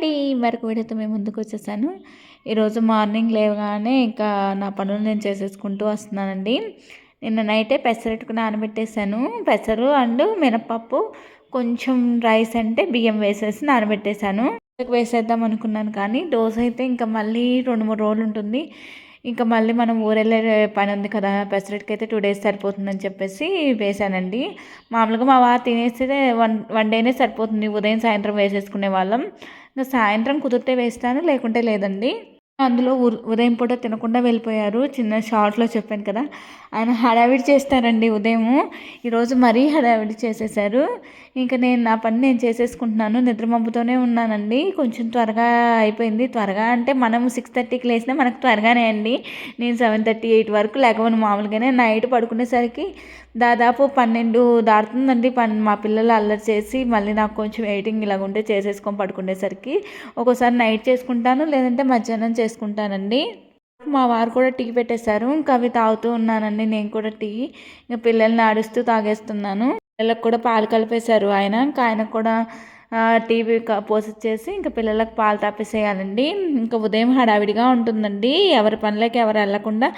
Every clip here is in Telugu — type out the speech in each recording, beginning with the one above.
అండి మరొక వీడియోతో మేము ముందుకు వచ్చేసాను. ఈరోజు మార్నింగ్ లేవగానే ఇంకా నా పనులు నేను చేసేసుకుంటూ వస్తున్నానండి. నిన్న నైటే పెసరట్టుకు నానబెట్టేశాను. పెసరు అండ్ మినపప్పు కొంచెం రైస్ అంటే బియ్యం వేసేసి నానబెట్టేశాను. వేసేద్దాం అనుకున్నాను కానీ దోశ అయితే ఇంకా మళ్ళీ రెండు మూడు రోజులు ఉంటుంది. ఇంకా మళ్ళీ మనం ఊరెళ్ళే పని ఉంది కదా పెసరెట్కి అయితే టూ డేస్ సరిపోతుందని చెప్పేసి వేసానండి మామూలుగా మా వారు తినేస్తే వన్ వన్ డేనే సరిపోతుంది. ఉదయం సాయంత్రం వేసేసుకునే వాళ్ళం. సాయంత్రం కుదిరితే వేస్తాను లేకుంటే లేదండి. అందులో ఉదయం పూట తినకుండా వెళ్ళిపోయారు. చిన్న షార్ట్లో చెప్పాను కదా. ఆయన హడావిడి చేస్తారండి ఉదయము ఈరోజు మరీ హడావిడి చేసేసారు ఇంకా నేను నా పని నేను చేసేసుకుంటున్నాను. నిద్రమబ్బుతోనే ఉన్నానండి. కొంచెం త్వరగా అయిపోయింది. త్వరగా అంటే మనం సిక్స్ థర్టీకి లేసినా మనకు త్వరగానే అండి. నేను సెవెన్ థర్టీ ఎయిట్ వరకు లేకపోయినా మామూలుగానే నైట్ పడుకునేసరికి దాదాపు పన్నెండు దాటుతుందండి. పన్ మా పిల్లలు అల్లరి చేసి మళ్ళీ నాకు కొంచెం ఎయిటింగ్ ఇలాగ ఉంటే చేసేసుకొని పడుకునేసరికి ఒక్కోసారి నైట్ చేసుకుంటాను లేదంటే మధ్యాహ్నం చేసుకుంటానండి. మా వారు కూడా టీ పెట్టేశారు. ఇంకా అవి తాగుతూ ఉన్నానండి. నేను కూడా టీ ఇంకా పిల్లల్ని ఆడుస్తూ తాగేస్తున్నాను. పిల్లలకు కూడా పాలు కలిపేశారు ఆయన. ఇంకా ఆయన కూడా టీవీ పోసిచ్చేసి ఇంకా పిల్లలకు పాలు తాపేసేయాలండి. ఇంకా ఉదయం హడావిడిగా ఉంటుందండి. ఎవరి పనులకి ఎవరు వెళ్ళకుండా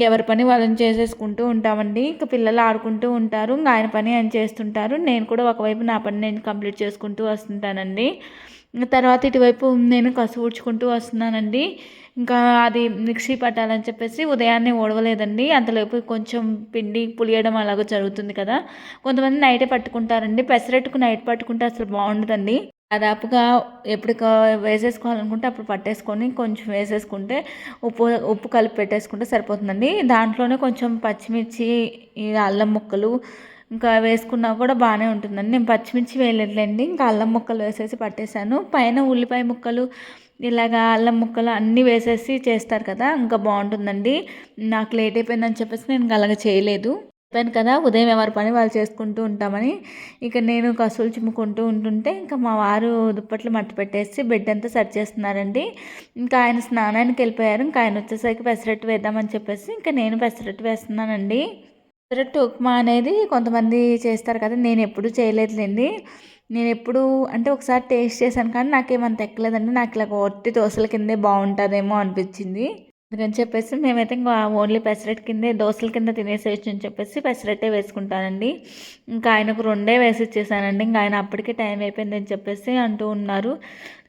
ఎవరి పని వాళ్ళని చేసేసుకుంటూ ఉంటామండి. ఇంకా పిల్లలు ఆడుకుంటూ ఉంటారు. ఇంకా ఆయన పని ఆయన చేస్తుంటారు. నేను కూడా ఒకవైపు నా పని నేను కంప్లీట్ చేసుకుంటూ వస్తుంటానండి. తర్వాత ఇటువైపు నేను కసు ఊడ్చుకుంటూ వస్తున్నానండి. ఇంకా అది మిక్సీ పట్టాలని చెప్పేసి ఉదయాన్నే ఓడవలేదండి అంతలోపు కొంచెం పిండి పులియడం అలాగో జరుగుతుంది కదా. కొంతమంది నైటే పట్టుకుంటారండి. పెసరట్టుకు నైట్ పట్టుకుంటే అసలు బాగుండదండి. దాదాపుగా ఎప్పుడు వేసేసుకోవాలనుకుంటే అప్పుడు పట్టేసుకొని కొంచెం వేసేసుకుంటే ఉప్పు ఉప్పు కలిపి పెట్టేసుకుంటే సరిపోతుందండి. దాంట్లోనే కొంచెం పచ్చిమిర్చి అల్లం ముక్కలు ఇంకా వేసుకున్నా కూడా బాగానే ఉంటుందండి. నేను పచ్చిమిర్చి వేయలేదులేండి. ఇంకా అల్లం ముక్కలు వేసేసి పట్టేశాను. పైన ఉల్లిపాయ ముక్కలు ఇలాగా అల్లం ముక్కలు అన్నీ వేసేసి చేస్తారు కదా ఇంకా బాగుంటుందండి. నాకు లేట్ అయిపోయిందని చెప్పేసి నేను అలాగ చేయలేదు. చెప్పాను కదా ఉదయం ఎవరి పని వాళ్ళు చేసుకుంటూ ఉంటామని. ఇక నేను కసులు చిమ్ముకుంటూ ఉంటుంటే ఇంకా మా వారు దుప్పట్లు మట్టి పెట్టేసి బెడ్ అంతా సెట్ చేస్తున్నారండి. ఇంకా ఆయన స్నానానికి వెళ్ళిపోయారు. ఇంకా ఆయన వచ్చేసరికి పెసరట్టు వేద్దామని చెప్పేసి ఇంకా నేను పెసరట్టు వేస్తున్నానండి. పెసరట్టు ఉప్మా అనేది కొంతమంది చేస్తారు కదా నేను ఎప్పుడు చేయలేదులేండి. నేను ఎప్పుడు అంటే ఒకసారి టేస్ట్ చేశాను కానీ నాకేమంత ఎక్కలేదండి. నాకు ఇలా ఒట్టి దోశల కిందే బాగుంటుందేమో అనిపించింది. అందుకని చెప్పేసి మేమైతే ఇంకా ఓన్లీ పెసరెట్ కిందే దోశల కింద తినేసేయచ్చు అని చెప్పేసి పెసరెట్టే వేసుకుంటానండి. ఇంకా ఆయనకు రెండే వేసి ఇచ్చేసానండి ఇంకా ఆయన అప్పటికే టైం అయిపోయింది అని చెప్పేసి అంటూ ఉన్నారు.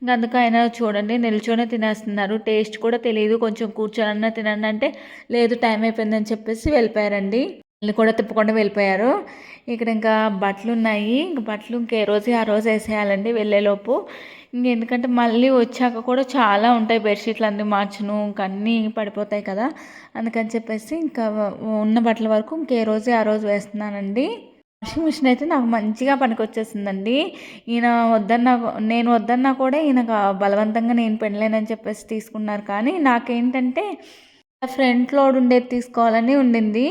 ఇంకా అందుకు ఆయన చూడండి నిల్చొనే తినేస్తున్నారు. టేస్ట్ కూడా తెలియదు కొంచెం కూర్చోనన్నా తినండి అంటే లేదు టైం అయిపోయిందని చెప్పేసి వెళ్ళిపోయారండి. ఇల్లు కూడా తిప్పకుండా వెళ్ళిపోయారు. ఇక్కడ ఇంకా బట్టలు ఉన్నాయి ఇంకా బట్టలు ఇంకే రోజు ఆ రోజు వేసేయాలండి వెళ్ళేలోపు. ఇంక ఎందుకంటే మళ్ళీ వచ్చాక కూడా చాలా ఉంటాయి బెడ్షీట్లు అన్నీ మార్చును ఇంకా అన్నీ పడిపోతాయి కదా. అందుకని చెప్పేసి ఇంకా ఉన్న బట్టల వరకు ఇంకే రోజు ఆ రోజు వేస్తున్నానండి. వాషింగ్ మిషన్ అయితే నాకు మంచిగా పనికొచ్చేసిందండి. ఈయన వద్దన్నా నేను వద్దన్నా కూడా ఈయన బలవంతంగా నేను పెళ్ళలేనని చెప్పేసి తీసుకున్నారు. కానీ నాకేంటంటే ఫ్రంట్ లోడ్ ఉండేది తీసుకోవాలని ఉండింది.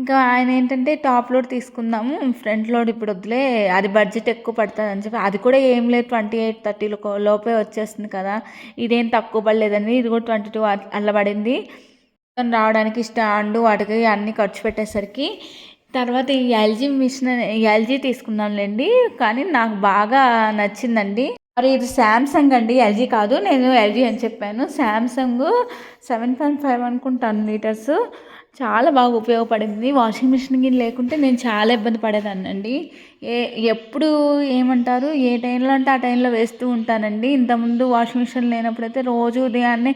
ఇంకా ఆయన ఏంటంటే టాప్ లోడ్ తీసుకుందాము ఫ్రంట్ లోడ్ ఇప్పుడు వద్దులే అది బడ్జెట్ ఎక్కువ పడుతుంది అని చెప్పి అది కూడా ఏం లేదు ట్వంటీ ఎయిట్ థర్టీ లోపే వచ్చేస్తుంది కదా ఇదేం తక్కువ పడలేదని ఇది కూడా ట్వంటీ టూ అల్లబడింది పడింది. రావడానికి స్టాండ్ వాటికి అన్నీ ఖర్చు పెట్టేసరికి తర్వాత ఈ ఎల్జీ మిషన్ ఎల్జీ తీసుకున్నాంలేండి కానీ నాకు బాగా నచ్చిందండి. మరి ఇది శాంసంగ్ అండి ఎల్జీ కాదు నేను ఎల్జీ అని చెప్పాను. శాంసంగ్ సెవెన్ పాయింట్ ఫైవ్ అనుకుంటాను లీటర్స్ చాలా బాగా ఉపయోగపడింది. వాషింగ్ మిషన్ గిన్నె లేకుంటే నేను చాలా ఇబ్బంది పడేదానండి ఏ ఎప్పుడు ఏమంటారు ఏ టైంలో అంటే ఆ టైంలో వేస్తూ ఉంటానండి. ఇంతకుముందు వాషింగ్ మిషన్ లేనప్పుడైతే రోజు ఉదయాన్నే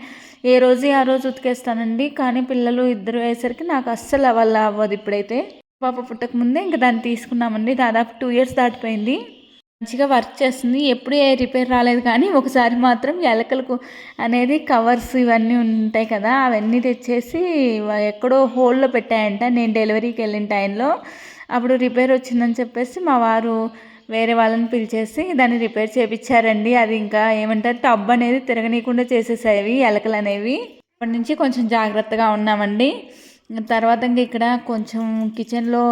ఏ రోజు ఆ రోజు ఉతికేస్తానండి. కానీ పిల్లలు ఇద్దరు వేసరికి నాకు అస్సలు అవ్వాలి అవ్వదు ఇప్పుడైతే. పాప పుట్టక ముందే ఇంకా దాన్ని తీసుకున్నామండి. దాదాపు టూ ఇయర్స్ దాటిపోయింది. మంచిగా వర్క్ చేస్తుంది. ఎప్పుడు ఏ రిపేర్ రాలేదు కానీ ఒకసారి మాత్రం ఎలకలకు అనేది కవర్స్ ఇవన్నీ ఉంటాయి కదా అవన్నీ తెచ్చేసి ఎక్కడో హోల్లో పెట్టాయంట. నేను డెలివరీకి వెళ్ళిన టైంలో అప్పుడు రిపేర్ వచ్చిందని చెప్పేసి మా వారు వేరే వాళ్ళని పిలిచేసి దాన్ని రిపేర్ చేయించారండి అది ఇంకా ఏమంటారు టబ్ అనేది తిరగనీయకుండా చేసేసాయి ఎలకలు అనేవి. అప్పటి నుంచి కొంచెం జాగ్రత్తగా ఉన్నామండి. తర్వాత ఇంకా ఇక్కడ కొంచెం కిచెన్లో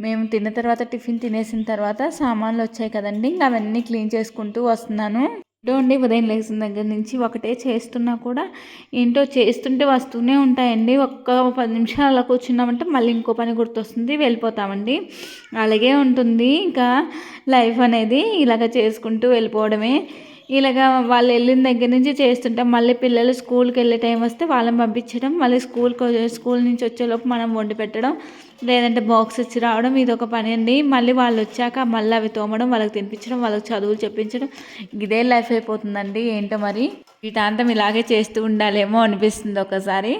మేము తిన్న తర్వాత టిఫిన్ తినేసిన తర్వాత సామాన్లు వచ్చాయి కదండి. ఇంకా అవన్నీ క్లీన్ చేసుకుంటూ వస్తున్నాను. అండి ఉదయం లేచిన దగ్గర నుంచి ఒకటే చేస్తున్నా కూడా ఏంటో చేస్తుంటే వస్తూనే ఉంటాయండి. ఒక్క పది నిమిషాలు అలా కూర్చున్నామంటే మళ్ళీ ఇంకో పని గుర్తొస్తుంది వెళ్ళిపోతామండి. అలాగే ఉంటుంది. ఇంకా లైఫ్ అనేది ఇలాగ చేసుకుంటూ వెళ్ళిపోవడమే. ఇలాగా వాళ్ళు వెళ్ళిన దగ్గర నుంచి చేస్తుంటాం. మళ్ళీ పిల్లలు స్కూల్కి వెళ్ళే టైం వస్తే వాళ్ళని పంపించడం మళ్ళీ స్కూల్కి స్కూల్ నుంచి వచ్చేలోపు మనం వండి పెట్టడం లేదంటే బాక్స్ ఇచ్చి రావడం ఇది ఒక పని అండి. మళ్ళీ వాళ్ళు వచ్చాక మళ్ళీ అవి తోమడం వాళ్ళకి తినిపించడం వాళ్ళకి చదువులు చెప్పించడం ఇదే లైఫ్ అయిపోతుందండి. ఏంటో మరి? వీటాంతం ఇలాగే చేస్తూ ఉండాలేమో అనిపిస్తుంది ఒకసారి.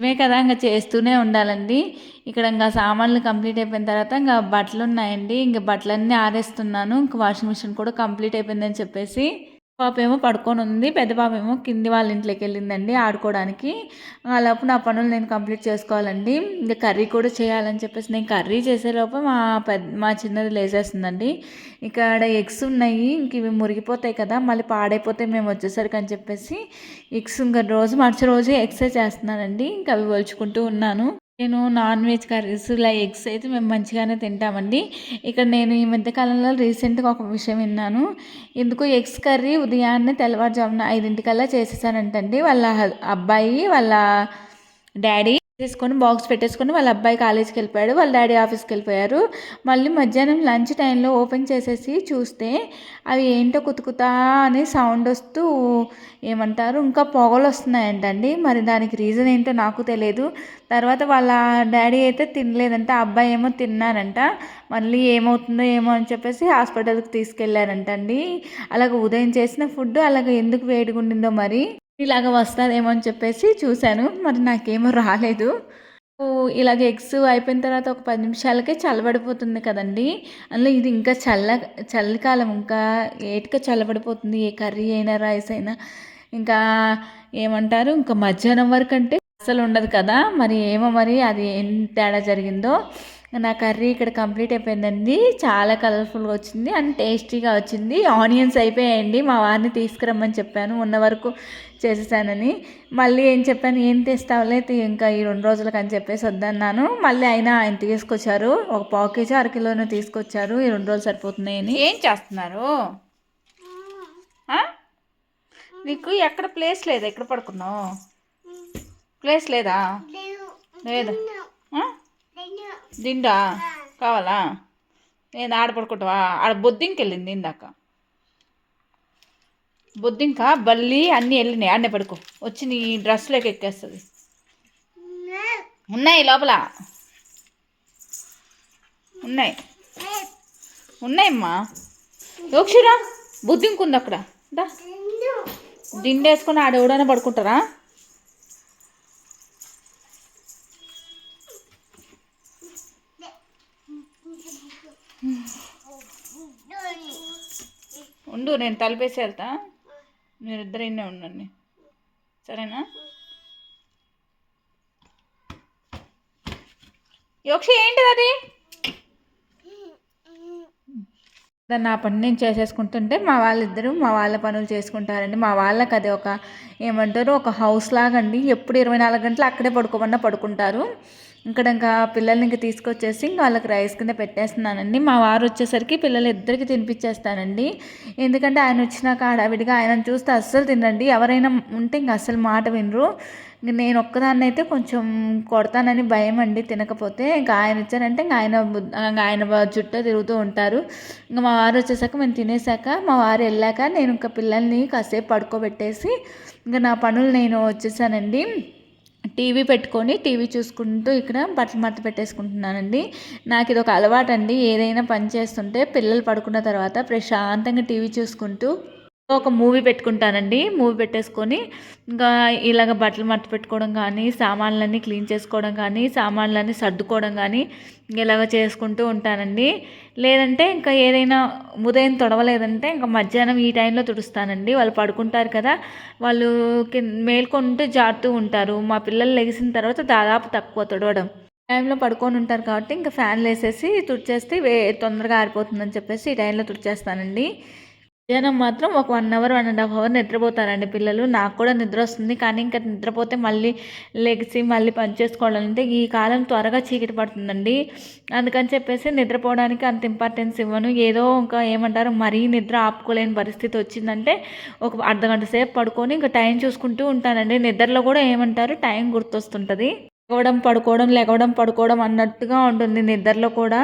ఇవే కదా ఇంకా చేస్తూనే ఉండాలండి. ఇక్కడ ఇంకా సామాన్లు కంప్లీట్ అయిపోయిన తర్వాత ఇంకా బట్టలు ఉన్నాయండి ఇంకా బట్టలన్నీ ఆరేస్తున్నాను. ఇంకా వాషింగ్ మిషన్ కూడా కంప్లీట్ అయిపోయిందని చెప్పేసి. పాప ఏమో పడుకొని ఉంది పెద్ద పాప ఏమో కింది వాళ్ళ ఇంట్లోకి వెళ్ళిందండి ఆడుకోవడానికి. అలాపు నా పనులు నేను కంప్లీట్ చేసుకోవాలండి. ఇంకా కర్రీ కూడా చేయాలని చెప్పేసి నేను కర్రీ చేసేలోపు మా పెద్ద మా చిన్నది లేచేస్తుందండి ఇక్కడ ఎగ్స్ ఉన్నాయి ఇంక ఇవి మురిగిపోతాయి కదా మళ్ళీ పాడైపోతే మేము వచ్చేసరికి అని చెప్పేసి ఎగ్స్ ఇంకా రోజు మరుసటి రోజు ఎగ్సే చేస్తున్నానండి. ఇంకా అవి ఒలుచుకుంటూ ఉన్నాను. నేను నాన్ వెజ్ కర్రీస్ ఇలా ఎగ్స్ అయితే మేము మంచిగానే తింటామండి. ఇక్కడ నేను ఈ మధ్యకాలంలో రీసెంట్గా ఒక విషయం విన్నాను. ఎందుకు ఎగ్స్ కర్రీ ఉదయాన్నే తెల్లవారుజామున ఐదింటికల్లా చేసేసానంటండి వాళ్ళ అబ్బాయి వాళ్ళ డాడీ. తీసుకొని బాక్స్ పెట్టేసుకొని వాళ్ళ అబ్బాయి కాలేజీకి వెళ్ళిపోయాడు. వాళ్ళ డాడీ ఆఫీస్కి వెళ్ళిపోయారు. మళ్ళీ మధ్యాహ్నం లంచ్ టైంలో ఓపెన్ చేసేసి చూస్తే అవి ఏంటో కుతుకుతా అని సౌండ్ వస్తూ ఏమంటారు ఇంకా పొగలు వస్తున్నాయంటండి. మరి దానికి రీజన్ ఏంటో నాకు తెలియదు తర్వాత వాళ్ళ డాడీ అయితే తినలేదంట అబ్బాయి ఏమో తిన్నారంట. మళ్ళీ ఏమవుతుందో ఏమో అని చెప్పేసి హాస్పిటల్కి తీసుకెళ్ళారంటండి. అలాగ ఉదయం చేసిన ఫుడ్ అలాగ ఎందుకు వేడిగుండిందో మరి? ఇలాగ వస్తుందేమో అని చెప్పేసి చూశాను. మరి నాకేమో రాలేదు. ఇలాగ ఎగ్స్ అయిపోయిన తర్వాత ఒక పది నిమిషాలకే చల్లబడిపోతుంది కదండి. అందులో ఇది ఇంకా చల్ల చలికాలం ఇంకా ఏటుగా చల్లబడిపోతుంది. ఏ కర్రీ అయినా రైస్ అయినా. ఇంకా ఏమంటారు? ఇంకా మధ్యాహ్నం వరకు అంటే అసలు ఉండదు కదా. మరి ఏమో మరి అది ఏం తేడా జరిగిందో. నా కర్రీ ఇక్కడ కంప్లీట్ అయిపోయిందండి. చాలా కలర్ఫుల్గా వచ్చింది అండ్ టేస్టీగా వచ్చింది. ఆనియన్స్ అయిపోయాయండి. మా వారిని తీసుకురమ్మని చెప్పాను. ఉన్న వరకు చేసేసానని. మళ్ళీ ఏం చెప్పాను? ఏం తెస్తావులే ఇంకా ఈ రెండు రోజులకు అని చెప్పేసి వద్దన్నాను. మళ్ళీ అయినా ఆయన తీసుకొచ్చారు. ఒక పావు కేజీ అరకిలోనే తీసుకొచ్చారు. ఈ రెండు రోజులు సరిపోతున్నాయని. ఏం చేస్తున్నారు? నీకు ఎక్కడ ప్లేస్ లేదా? ఎక్కడ పడుకున్నావు? ప్లేస్ లేదా? లేదా. దిండా? కావాలా? నేను ఆడ పడుకుంటావా ఆడ బొద్దింకి వెళ్ళింది ఇందాక బొద్దింక బల్లి అన్నీ వెళ్ళినాయి. ఆడనే పడుకో. వచ్చి నీ డ్రెస్లోకి ఎక్కేస్తుంది. ఉన్నాయి లోపల. ఉన్నాయి. ఉన్నాయమ్మా. యోక్షురా బుద్ధింకుంది ఉంది అక్కడ దిండేసుకొని ఆడ ఎవడైనా పడుకుంటారా? నేను తలిపేసి వెళ్తా. మీరిద్దరు ఇన్నే ఉండండి. సరేనా? యోక్షి ఏంటిది అది? దాన్ని నా పని నేను చేసేసుకుంటుంటే మా వాళ్ళిద్దరూ మా వాళ్ళ పనులు చేసుకుంటారండి. మా వాళ్ళకి అది ఒక ఏమంటారు ఒక హౌస్ లాగండి. ఎప్పుడు ఇరవై నాలుగు గంటలు అక్కడే పడుకోమన్నా పడుకుంటారు. ఇక్కడ ఇంకా పిల్లల్ని ఇంకా తీసుకొచ్చేసి ఇంకా వాళ్ళకి రైస్ కింద పెట్టేస్తున్నానండి. మా వారు వచ్చేసరికి పిల్లలు ఇద్దరికి తినిపించేస్తానండి ఎందుకంటే ఆయన వచ్చినాక హడావిడిగా ఆయన చూస్తే అస్సలు తినండి ఎవరైనా ఉంటే ఇంకా అస్సలు మాట వినరు. ఇంక నేను ఒక్కదాన్ని అయితే కొంచెం కొడతానని భయం అండి తినకపోతే. ఇంకా ఆయన వచ్చారంటే ఇంకా ఆయన ఆయన చుట్టూ తిరుగుతూ ఉంటారు. ఇంకా మా వారు వచ్చేసాక మేము తినేసాక మా వారు వెళ్ళాక నేను ఇంకా పిల్లల్ని కాసేపు పడుకోబెట్టేసి ఇంకా నా పనులు నేను వచ్చేసానండి. టీవీ పెట్టుకొని టీవీ చూసుకుంటూ ఇక్కడ బట్టలు మడత పెట్టేసుకుంటున్నానండి. నాకు ఇది ఒక అలవాటు అండి ఏదైనా పని చేస్తుంటే పిల్లలు పడుకున్న తర్వాత ప్రశాంతంగా టీవీ చూసుకుంటూ ఒక మూవీ పెట్టుకుంటానండి. మూవీ పెట్టేసుకొని ఇంకా ఇలాగ బట్టలు మట్ట పెట్టుకోవడం కానీ సామాన్లన్నీ క్లీన్ చేసుకోవడం కానీ సామాన్లన్నీ సర్దుకోవడం కానీ ఇలాగ చేసుకుంటూ ఉంటానండి. లేదంటే ఇంకా ఏదైనా ఉదయం తొడవలేదంటే ఇంకా మధ్యాహ్నం ఈ టైంలో తుడుస్తానండి. వాళ్ళు పడుకుంటారు కదా వాళ్ళు మేల్కొంటూ జారుతూ ఉంటారు. మా పిల్లలు లెగిసిన తర్వాత దాదాపు తక్కువ తుడవడం. టైంలో పడుకొని ఉంటారు కాబట్టి ఇంకా ఫ్యాన్లు వేసేసి తుడిచేస్తే వే తొందరగా ఆరిపోతుందని చెప్పేసి ఈ టైంలో తుడిచేస్తానండి. మధ్యాహ్నం మాత్రం ఒక one hour one and half hour నిద్రపోతారండి పిల్లలు. నాకు కూడా నిద్ర వస్తుంది కానీ ఇంకా నిద్రపోతే మళ్ళీ లెగిసి మళ్ళీ పని చేసుకోవాలంటే ఈ కాలం త్వరగా చీకటి పడుతుందండి. అందుకని చెప్పేసి నిద్రపోవడానికి అంత ఇంపార్టెన్స్ ఇవ్వను. ఏదో ఇంకా ఏమంటారు మరీ నిద్ర ఆపుకోలేని పరిస్థితి వచ్చిందంటే ఒక అర్ధ గంట సేపు పడుకొని ఇంకా టైం చూసుకుంటూ ఉంటానండి. నిద్రలో కూడా ఏమంటారు టైం గుర్తొస్తుంటుంది. లేవడం పడుకోవడం లేవడం పడుకోవడం అన్నట్టుగా ఉంటుంది నిద్రలో కూడా.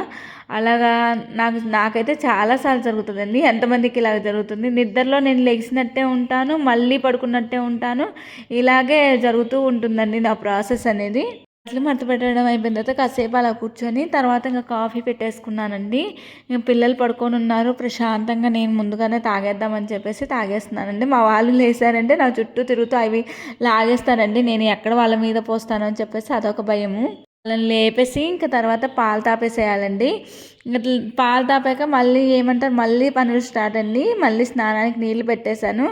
అలాగా నాకు నాకైతే చాలాసార్లు జరుగుతుందండి. ఎంతమందికి ఇలాగ జరుగుతుంది? నిద్రలో నేను లెగిసినట్టే ఉంటాను మళ్ళీ పడుకున్నట్టే ఉంటాను. ఇలాగే జరుగుతూ ఉంటుందండి నా ప్రాసెస్ అనేది. అట్లా మడత పెట్టడం అయిపోయిన తర్వాత కాసేపు అలా కూర్చొని తర్వాత ఇంకా కాఫీ పెట్టేసుకున్నానండి. పిల్లలు పడుకొని ఉన్నారు. ప్రశాంతంగా నేను ముందుగానే తాగేద్దామని చెప్పేసి తాగేస్తున్నానండి. మా వాళ్ళు లేసారంటే నా చుట్టూ తిరుగుతూ అవి లాగేస్తారండి. నేను ఎక్కడ వాళ్ళ మీద పోస్తాను అని చెప్పేసి అదొక భయము. వాళ్ళని లేపేసి ఇంకా తర్వాత పాలు తాపేసేయాలండి. ఇంకా పాలు తాపాక మళ్ళీ ఏమంటారు? మళ్ళీ పనులు స్టార్ట్ అండి. మళ్ళీ స్నానానికి నీళ్ళు పెట్టేశాను.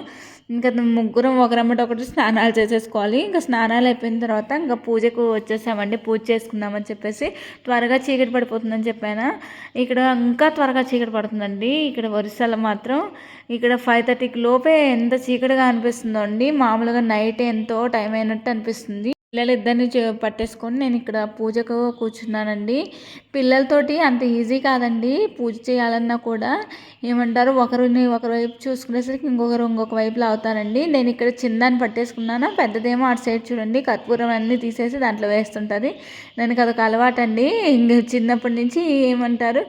ఇంకా ముగ్గురం ఒకరమ్మట ఒకటి స్నానాలు చేసేసుకోవాలి. ఇంకా స్నానాలు అయిపోయిన తర్వాత ఇంకా పూజకు వచ్చేసామండి. పూజ చేసుకుందామని చెప్పేసి త్వరగా చీకటి పడిపోతుందని చెప్పాను. ఇక్కడ ఇంకా త్వరగా చీకటి పడుతుందండి. ఇక్కడ ఒరిస్సాలో మాత్రం ఇక్కడ ఫైవ్ థర్టీకి లోపే ఎంత చీకటిగా అనిపిస్తుందో అండి. మామూలుగా నైట్ ఎంతో టైం అయినట్టు అనిపిస్తుంది. పిల్లలిద్దరిని పట్టేసుకొని నేను ఇక్కడ పూజకు కూర్చున్నానండి. పిల్లలతోటి అంత ఈజీ కాదండి. పూజ చేయాలన్నా కూడా ఏమంటారు ఒకరిని ఒకవైపు చూసుకునేసరికి ఇంకొకరు ఇంకొక వైపు లాగుతారండి. నేను ఇక్కడ చిన్నదాన్ని పట్టేసుకున్నాను పెద్దదేమో అటు సైడ్ చూడండి కర్పూరం అన్నీ తీసేసి దాంట్లో వేస్తుంటుంది. దానికి అదొక అలవాటండి. ఇంక చిన్నప్పటి నుంచి ఏమంటారు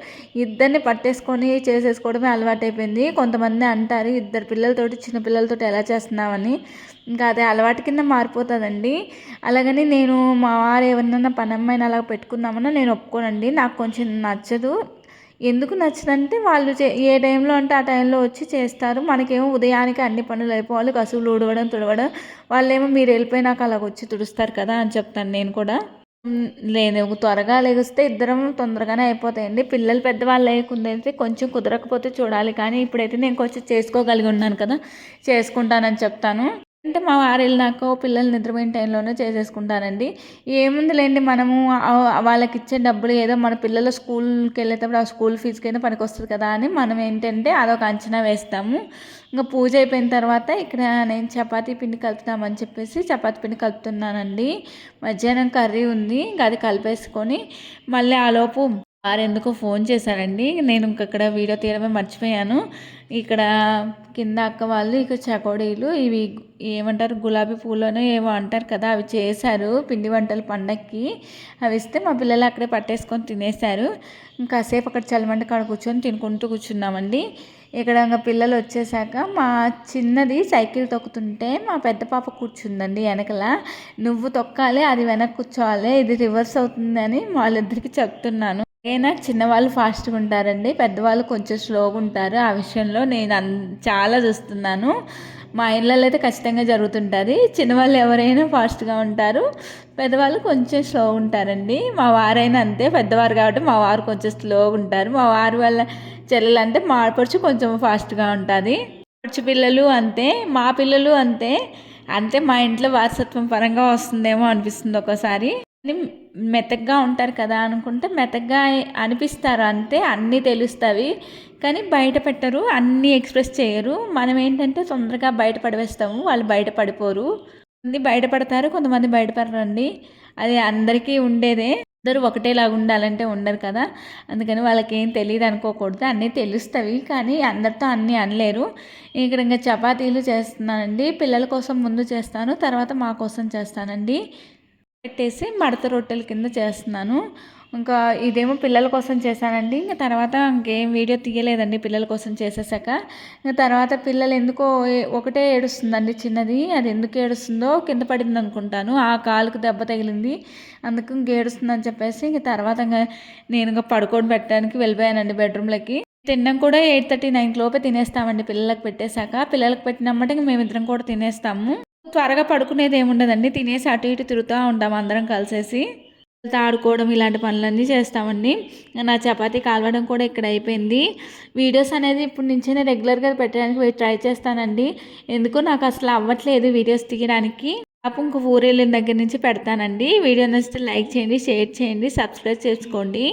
ఇద్దరిని పట్టేసుకొని చేసేసుకోవడమే అలవాటైపోయింది. కొంతమంది అంటారు ఇద్దరు పిల్లలతోటి చిన్న పిల్లలతోటి ఎలా చేస్తున్నామని ఇంకా అదే అలవాటు కింద మారిపోతుందండి. అలాగని నేను మా వారు ఎవరినైనా పని అలా పెట్టుకుందామన్నా నేను ఒప్పుకోనండి. నాకు కొంచెం నచ్చదు. ఎందుకు నచ్చదంటే వాళ్ళు చే ఏ టైంలో అంటే ఆ టైంలో వచ్చి చేస్తారు. మనకేమో ఉదయానికి అన్ని పనులు అయిపోవాలి. కసువులు ఊడవడం తుడవడం. వాళ్ళేమో మీరు వెళ్ళిపోయినాక అలాగ వచ్చి తుడుస్తారు కదా అని చెప్తాను నేను కూడా. లేదు త్వరగా లెగిస్తే ఇద్దరం తొందరగానే అయిపోతాయండి. పిల్లలు పెద్దవాళ్ళు లేకుందైతే కొంచెం కుదరకపోతే చూడాలి. కానీ ఇప్పుడైతే నేను కొంచెం చేసుకోగలిగి ఉన్నాను కదా. చేసుకుంటానని చెప్తాను. అంటే మా వారు వెళ్ళినాక పిల్లలు నిద్రపోయిన టైంలోనే చేసేసుకుంటానండి ఏముందిలేండి మనము వాళ్ళకి ఇచ్చే డబ్బులు ఏదో మన పిల్లలు స్కూల్కి వెళ్ళేటప్పుడు ఆ స్కూల్ ఫీజుకి అయినా పనికి వస్తుంది కదా అని మనం ఏంటంటే అదొక అంచనా వేస్తాము. ఇంకా పూజ అయిపోయిన తర్వాత ఇక్కడ నేను చపాతీ పిండి కలుపుతామని చెప్పేసి చపాతీ పిండి కలుపుతున్నానండి. మధ్యాహ్నం కర్రీ ఉంది ఇంకా అది కలిపేసుకొని మళ్ళీ ఆలోపు వారు ఎందుకో ఫోన్ చేశారండి. నేను ఇక్కడ వీడియో తీయడమే మర్చిపోయాను. ఇక్కడ కింద అక్క వాళ్ళు ఇక చకోడీలు ఇవి ఏమంటారు గులాబీ పూలను ఏవో అంటారు కదా అవి చేశారు పిండి వంటలు పండక్కి. అవి ఇస్తే మా పిల్లలు అక్కడే పట్టేసుకొని తినేశారు. ఇంకాసేపు అక్కడ చలిమంట కాడ కూర్చొని తినుకుంటూ కూర్చున్నామండి. ఇక్కడ ఇంకా పిల్లలు వచ్చేసాక మా చిన్నది సైకిల్ తొక్కుతుంటే మా పెద్ద పాప కూర్చుందండి వెనకల. నువ్వు తొక్కాలి అది వెనక్కి కూర్చోవాలి ఇది రివర్స్ అవుతుందని వాళ్ళిద్దరికి చెప్తున్నాను. అయినా చిన్నవాళ్ళు ఫాస్ట్గా ఉంటారండి. పెద్దవాళ్ళు కొంచెం స్లోగా ఉంటారు. ఆ విషయంలో నేను చాలా చూస్తున్నాను. మా ఇళ్ళలో అయితే ఖచ్చితంగా జరుగుతుంటుంది. చిన్నవాళ్ళు ఎవరైనా ఫాస్ట్గా ఉంటారు. పెద్దవాళ్ళు కొంచెం స్లో ఉంటారండి. మా వారైనా అంతే. పెద్దవారు కాబట్టి మా వారు కొంచెం స్లోగా ఉంటారు. మా వారి వాళ్ళ చెల్లెలు అంటే మా ఆడపడుచు కొంచెం ఫాస్ట్గా ఉంటుంది. ఆడపడుచు పిల్లలు అంతే. మా పిల్లలు అంతే. అంతే మా ఇంట్లో వారసత్వం పరంగా వస్తుందేమో అనిపిస్తుంది ఒకసారి మెతగ్గా ఉంటారు కదా అనుకుంటే మెతగ్గా అనిపిస్తారు అంతే అన్నీ తెలుస్తాయి కానీ బయట పెట్టరు అన్నీ ఎక్స్ప్రెస్ చేయరు. మనం ఏంటంటే తొందరగా బయట పడివేస్తాము వాళ్ళు బయట పడిపోరు. కొంతమంది బయటపడతారు కొంతమంది బయటపడరండి అది అందరికీ ఉండేదే. అందరూ ఒకటేలాగా ఉండాలంటే ఉండరు కదా. అందుకని వాళ్ళకి ఏం తెలియదు అనుకోకూడదు అన్నీ తెలుస్తవి. కానీ అందరితో అన్నీ అనలేరు. ఇక్కడ ఇంకా చపాతీలు చేస్తున్నానండి. పిల్లల కోసం ముందు చేస్తాను తర్వాత మా కోసం చేస్తానండి. పెట్టేసి మడత రొట్టెల కింద చేస్తున్నాను. ఇంకా ఇదేమో పిల్లల కోసం చేశానండి. ఇంకా తర్వాత ఇంకేం వీడియో తీయలేదండి పిల్లల కోసం చేసేసాక. ఇంకా తర్వాత పిల్లలు ఎందుకో ఒకటే ఏడుస్తుందండి చిన్నది. అది ఎందుకు ఏడుస్తుందో కింద పడింది అనుకుంటాను. ఆ కాలుకు దెబ్బ తగిలింది. అందుకు ఇంక ఏడుస్తుందని చెప్పేసి ఇంక తర్వాత ఇంకా నేను ఇంకా పడుకోని పెట్టడానికి వెళ్ళిపోయానండి బెడ్రూమ్లోకి. తినడం కూడా ఎయిట్ థర్టీ నైన్ లోపే తినేస్తామండి పిల్లలకు పెట్టేశాక. పిల్లలకు పెట్టినమ్మట ఇంక మేమిద్దరం కూడా తినేస్తాము. త్వరగా పడుకునేది ఏముండదండి. తినేసి అటు ఇటు తిరుగుతూ ఉంటాం అందరం కలిసేసి. ఆడుకోవడం ఇలాంటి పనులన్నీ చేస్తామండి. నా చపాతీ కాలవడం కూడా ఇక్కడ అయిపోయింది. వీడియోస్ అనేది ఇప్పుడు నుంచే రెగ్యులర్గా పెట్టడానికి ట్రై చేస్తానండి. ఎందుకు నాకు అసలు అవ్వట్లేదు వీడియోస్ తీయడానికి. అప్పు ఇంక ఊరెళ్ళిన దగ్గర నుంచి పెడతానండి. వీడియో నచ్చితే లైక్ చేయండి షేర్ చేయండి సబ్స్క్రైబ్ చేసుకోండి.